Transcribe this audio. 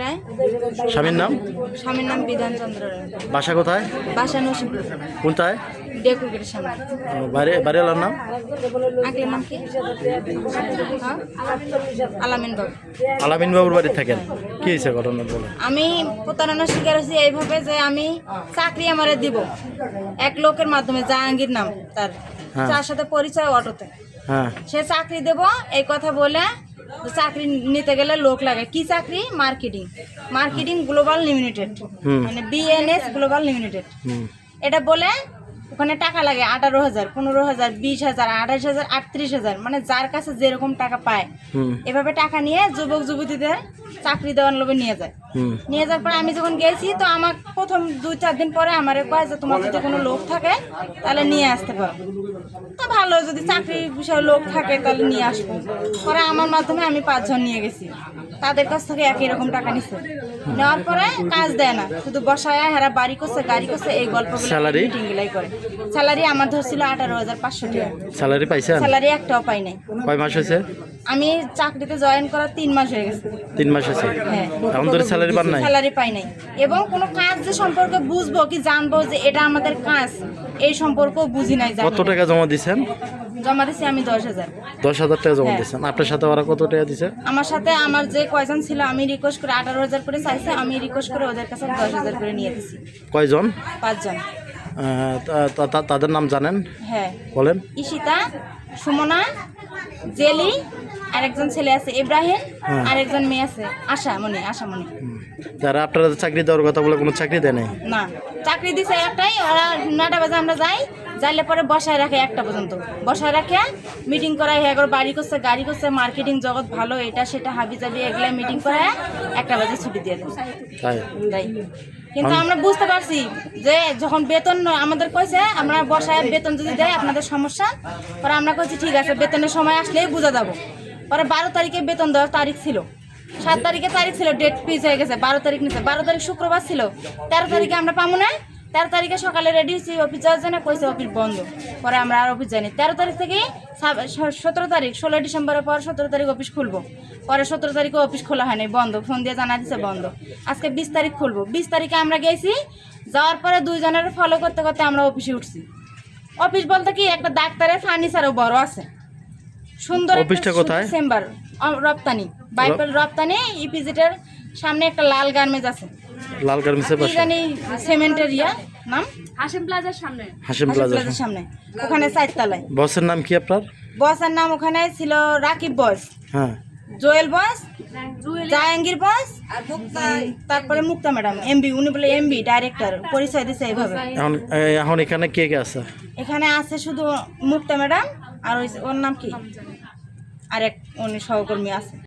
রায় স্বামীর নাম? স্বামীর নাম বিধান চন্দ্র রায়। বাসা কোথায়? বাসা নসিপুর। কোনটায়? সামনে। ও, বাড়ি বাড়িওয়ালার নাম? আঙ্কেলের নাম কি? হ্যাঁ? আলামিন বাবু। আলামিন বাবুর বাড়ি থাকেন। কি হয়েছে ঘটনা বলে আমি প্রতারণার শিকার হয়েছি এইভাবে যে আমি চাকরি আমারে দিব। এক লোকের মাধ্যমে জাহাঙ্গীর নাম তার। তার সাথে পরিচয় অটোতে। হ্যাঁ। সে চাকরি দেব এই কথা বলে চাকরি নিতে গেলে লোক লাগে। কি চাকরি? মার্কেটিং। Marketing global limited. মানে বিএনএস গ্লোবাল লিমিটেড। এটা বলে ওখানে টাকা লাগে আঠারো হাজার পনেরো হাজার বিশ হাজার আঠাশ হাজার আটত্রিশ হাজার মানে যার কাছে যেরকম টাকা পায় এভাবে টাকা নিয়ে যুবক যুবতীদের চাকরি দেওয়ার লোভে নিয়ে যায়। নিয়ে যাওয়ার পরে আমি যখন গেছি তো আমার প্রথম দুই চার দিন পরে আমার কয় যে তোমার যদি কোনো লোক থাকে তাহলে নিয়ে আসতে পারো। তো ভালো যদি চাকরি বিষয়ে লোক থাকে তাহলে নিয়ে আসব। পরে আমার মাধ্যমে আমি পাঁচজন নিয়ে গেছি। তাদের কাছ থেকে একই রকম টাকা নিচ্ছে নেওয়ার পরে কাজ দেয় না। শুধু বসায় হেরা বাড়ি করছে গাড়ি করছে এই গল্প Salary? মিটিং করে। স্যালারি আমার ধরছিল আঠারো হাজার পাঁচশো টাকা। স্যালারি পাইছেন? স্যালারি একটাও পাই নাই। কয় মাস হয়েছে? আমি চাকরিতে জয়েন করার তিন মাস হয়ে গেছে। তিন মাস হয়েছে হ্যাঁ এখন ধরে স্যালারি পান নাই? স্যালারি পাই নাই। এবং কোনো কাজ যে সম্পর্কে বুঝব কি জানব যে এটা আমাদের কাজ এই সম্পর্ক বুঝি নাই জানি কত টাকা জমা দিছেন? জমা দিছি আমি দশ হাজার। দশ হাজার টাকা জমা হ্যাঁ। দিচ্ছেন আপনার সাথে ওরা কত টাকা দিছে? আমার সাথে আমার যে কয়জন ছিল আমি রিকোয়েস্ট করে আঠারো হাজার করে চাইছে আমি রিকোয়েস্ট করে ওদের কাছে দশ হাজার করে নিয়ে দিছি। কয়জন? পাঁচজন। তাদের নাম জানেন? হ্যাঁ। বলেন। ঈশিতা সুমনা জেলি আর একজন ছেলে আছে ইব্রাহিম হ্যাঁ। আর একজন মেয়ে আছে আশা মনি আশা মনি যারা আপনারা চাকরি দেওয়ার কথা বলে কোনো চাকরি দেয় নাই? না চাকরি দিছে একটাই ওরা নটা বাজে আমরা যাই যাইলে পরে বসায় রাখে একটা পর্যন্ত। বসায় রাখে মিটিং করায় একবার বাড়ি করছে গাড়ি করছে মার্কেটিং জগৎ ভালো এটা সেটা হাবি জাবি এগুলা মিটিং করায় একটা বাজে ছুটি দিয়ে দেয়। তাই? তাই। কিন্তু আমরা বুঝতে পারছি যে যখন বেতন আমাদের কইছে আমরা বসায় বেতন যদি দেয় আপনাদের সমস্যা। পরে আমরা কইছি ঠিক আছে বেতনের সময় আসলেই বোঝা যাব। পরে বারো তারিখে বেতন দেওয়ার তারিখ ছিল। সাত তারিখে তারিখ ছিল ডেট পিস হয়ে গেছে, বারো তারিখ নিচে। বারো তারিখ শুক্রবার ছিল, তেরো তারিখে আমরা পাবো না তেরো তারিখে সকালে রেডি হয়েছি অফিস যাওয়ার জন্য কইছে অফিস বন্ধ। পরে আমরা আর অফিস যাইনি। তেরো তারিখ থেকে সতেরো তারিখ, ষোলো ডিসেম্বরের পর সতেরো তারিখ অফিস খুলবো। পরে সতেরো তারিখে অফিস খোলা হয়নি, বন্ধ। ফোন দিয়ে জানা দিছে বন্ধ। আজকে বিশ তারিখ খুলবো। বিশ তারিখে আমরা গেছি, যাওয়ার পরে দুইজনের ফলো করতে করতে আমরা অফিসে উঠছি। অফিস বলতে কি, একটা ডাক্তারের ফার্নিচারও বড় আছে। সুন্দর অফিসটা কোথায়? চেম্বার রপ্তানি বাইপেল রপ্তানি ইপিজিটের সামনে একটা লাল গার্মেজ আছে। লাল গার্মেন্টসের কি পাশে? জানি সিমেন্টের ইয়া নাম? হাসিম প্লাজার সামনে। হাসিম হাসিম প্লাজার সামনে। ওখানে চারতলায়। বসের নাম কি আপনার? বসের নাম ওখানে ছিল রাকিব বস। হ্যাঁ। জোয়েল বস জাহাঙ্গীর বস তারপরে মুক্তা ম্যাডাম এমবি উনি বলে এমবি ডাইরেক্টর পরিচয় দিছে এইভাবে। এখন এখন এখানে কে কে আছে? এখানে আছে শুধু মুক্তা ম্যাডাম আর ওই ওর নাম কি? আরেক উনি সহকর্মী আছে।